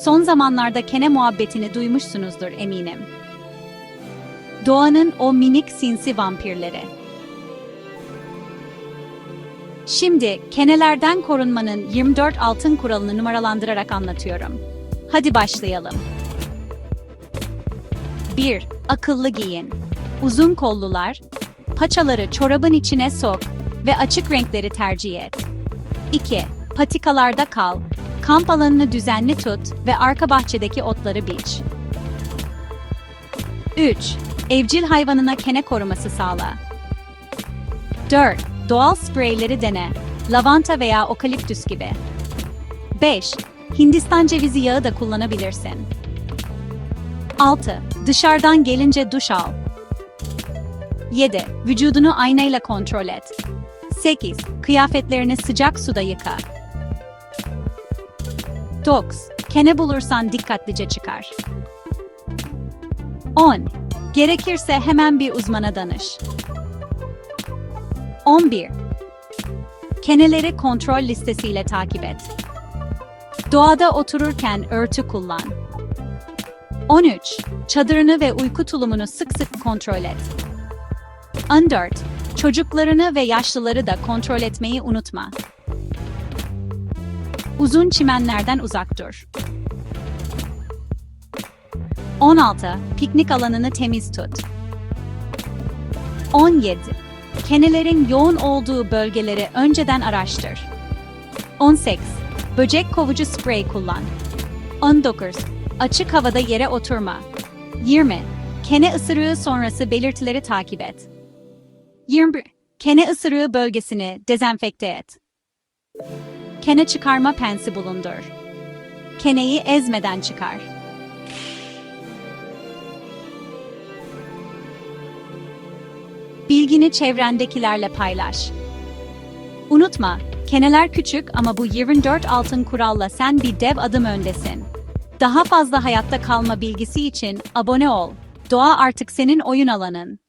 Son zamanlarda kene muhabbetini duymuşsunuzdur eminim. Doğanın o minik sinsi vampirleri. Şimdi kenelerden korunmanın 24 altın kuralını numaralandırarak anlatıyorum. Hadi başlayalım. 1. Akıllı giyin. Uzun kollular, paçaları çorabın içine sok ve açık renkleri tercih et. 2. Patikalarda kal. Kamp alanını düzenli tut ve arka bahçedeki otları biç. 3. Evcil hayvanına kene koruması sağla. 4. Doğal spreyleri dene. Lavanta veya okaliptüs gibi. 5. Hindistan cevizi yağı da kullanabilirsin. 6. Dışarıdan gelince duş al. 7. Vücudunu aynayla kontrol et. 8. Kıyafetlerini sıcak suda yıka. 9. Kene bulursan dikkatlice çıkar. 10. Gerekirse hemen bir uzmana danış. 11. Keneleri kontrol listesiyle takip et. Doğada otururken örtü kullan. 13. Çadırını ve uyku tulumunu sık sık kontrol et. 14. Çocuklarını ve yaşlıları da kontrol etmeyi unutma. Uzun çimenlerden uzak dur. 16. Piknik alanını temiz tut. 17. Kenelerin yoğun olduğu bölgeleri önceden araştır. 18. Böcek kovucu sprey kullan. 19. Açık havada yere oturma. 20. Kene ısırığı sonrası belirtileri takip et. 21. Kene ısırığı bölgesini dezenfekte et. Kene çıkarma pensi bulundur. Keneyi ezmeden çıkar. Bilgini çevrendekilerle paylaş. Unutma, keneler küçük ama bu 24 altın kuralla sen bir dev adım öndesin. Daha fazla hayatta kalma bilgisi için abone ol. Doğa artık senin oyun alanın.